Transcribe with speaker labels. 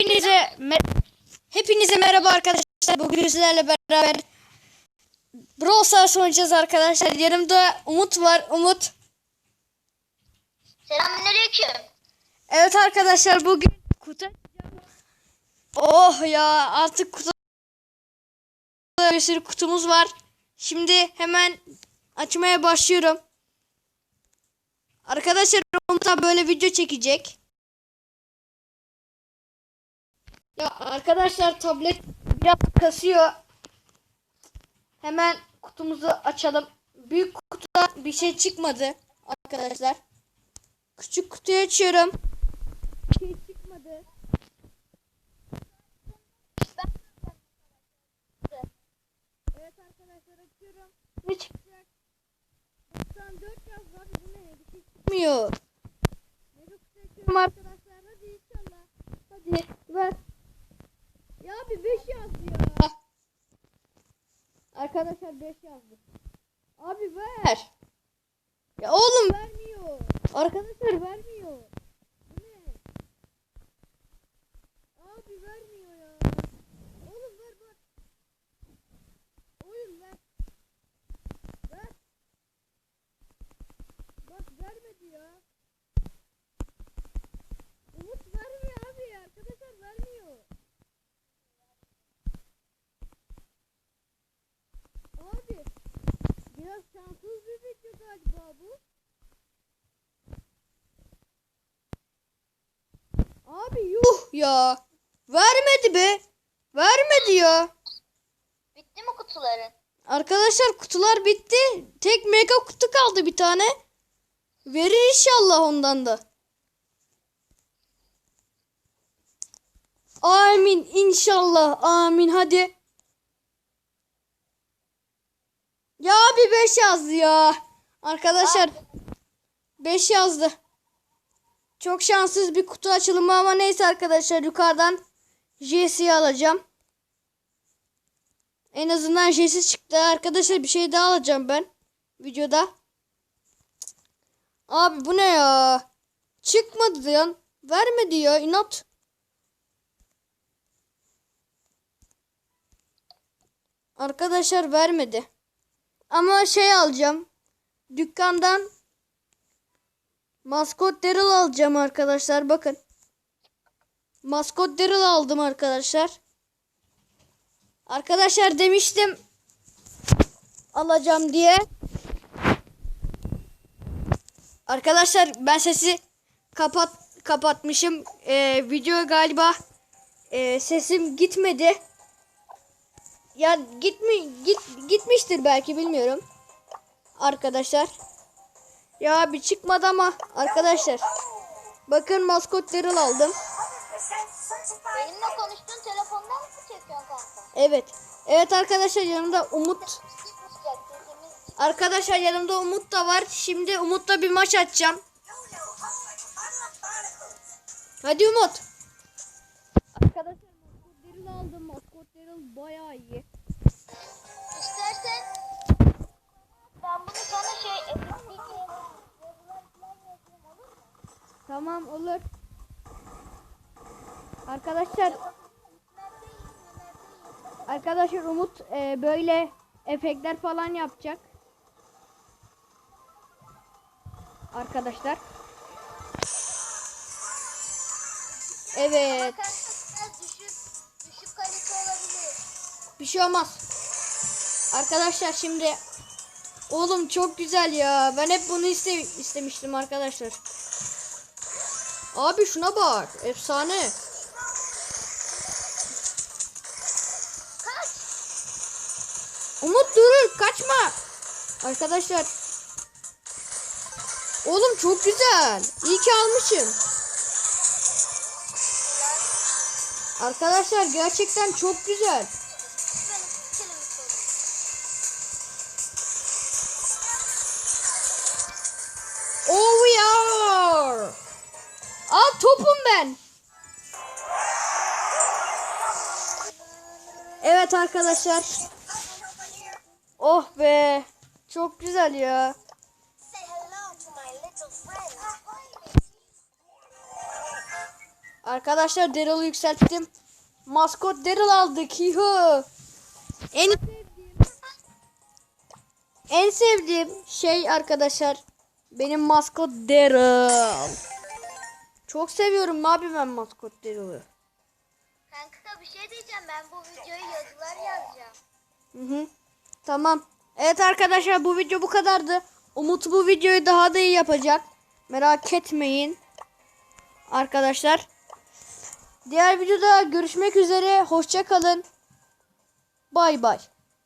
Speaker 1: Hepinize mer- Hepinize merhaba arkadaşlar. Bugün sizlerle beraber Brawl Stars oynayacağız arkadaşlar. Yanımda Umut var. Umut.
Speaker 2: Selamünaleyküm.
Speaker 1: Evet arkadaşlar bugün kutu. Oh ya artık kutu bir sürü kutumuz var. Şimdi hemen açmaya başlıyorum. Arkadaşlar Umut da böyle video çekecek. Ya arkadaşlar tablet biraz kasıyor. Hemen kutumuzu açalım. Büyük kutuda bir şey çıkmadı arkadaşlar. Küçük kutuyu açıyorum. Bir şey çıkmadı. Evet arkadaşlar açıyorum. Ne çıkacak? 94 yaz var. Bu ne? Bir şey çıkmıyor. Mega kutu açıyorum arkadaşlar. Hadi inşallah. Hadi ver. Ya bir 5 yazdı ya. Arkadaşlar 5 yazdı. Abi ver. Ya oğlum vermiyor. Arkadaşlar vermiyor. Bu ne? Abi vermiyor ya. Oğlum ver bak. Oyun ver. Ver. Bak vermedi ya. Umut vermiyor abi. Arkadaşlar vermiyor. Abi. Biraz şanssız bir video galiba bu. Abi yuh ya. Vermedi be. Vermedi ya.
Speaker 2: Bitti mi kutuların?
Speaker 1: Arkadaşlar kutular bitti. Tek mega kutu kaldı bir tane. Verir inşallah ondan da. Amin inşallah. Amin hadi. Ya bir 5 yazdı ya. Arkadaşlar 5 yazdı. Çok şanssız bir kutu açılımı ama neyse arkadaşlar yukarıdan JC'yi alacağım. En azından Jesse çıktı. Arkadaşlar bir şey daha alacağım ben. Videoda. Abi bu ne ya? Çıkmadı ya. Vermedi ya inat. Arkadaşlar vermedi. Ama şey alacağım. Dükkandan maskot Daryl alacağım arkadaşlar. Bakın. Maskot Daryl aldım arkadaşlar. Arkadaşlar demiştim alacağım diye. Arkadaşlar ben sesi kapat kapatmışım. Ee, video galiba e, sesim gitmedi. Ya gitmi git gitmiştir belki bilmiyorum. Arkadaşlar. Ya bir çıkmadı ama arkadaşlar. Bakın maskot Daryl aldım.
Speaker 2: Benimle konuştuğun telefondan mı çekiyorsun kanka?
Speaker 1: Evet. Evet arkadaşlar yanımda Umut. Arkadaşlar yanımda Umut da var. Şimdi Umut'la bir maç açacağım. Hadi Umut. Arkadaşlar Daryl aldım. Maskot Daryl bayağı iyi.
Speaker 2: İstersen ben bunu sana şey
Speaker 1: Tamam olur. Arkadaşlar Arkadaşlar Umut e, böyle efektler falan yapacak. Arkadaşlar. Evet. Bir şey olmaz. Arkadaşlar şimdi oğlum çok güzel ya. Ben hep bunu iste istemiştim arkadaşlar. Abi şuna bak. Efsane.
Speaker 2: Kaç.
Speaker 1: Umut durur kaçma. Arkadaşlar. Oğlum çok güzel. İyi ki almışım. Arkadaşlar gerçekten çok güzel. Topum ben. Evet arkadaşlar. Oh be. Çok güzel ya. Arkadaşlar Daryl'ı yükselttim. Maskot Daryl aldık. Yuhu. En en sevdiğim şey arkadaşlar benim maskot Daryl. Çok seviyorum abi ben maskot Daryl'ı.
Speaker 2: Kanka bir şey diyeceğim ben bu videoyu yazılar yazacağım.
Speaker 1: Hı hı. Tamam. Evet arkadaşlar bu video bu kadardı. Umut bu videoyu daha da iyi yapacak. Merak etmeyin. Arkadaşlar. Diğer videoda görüşmek üzere. Hoşça kalın. Bay bay.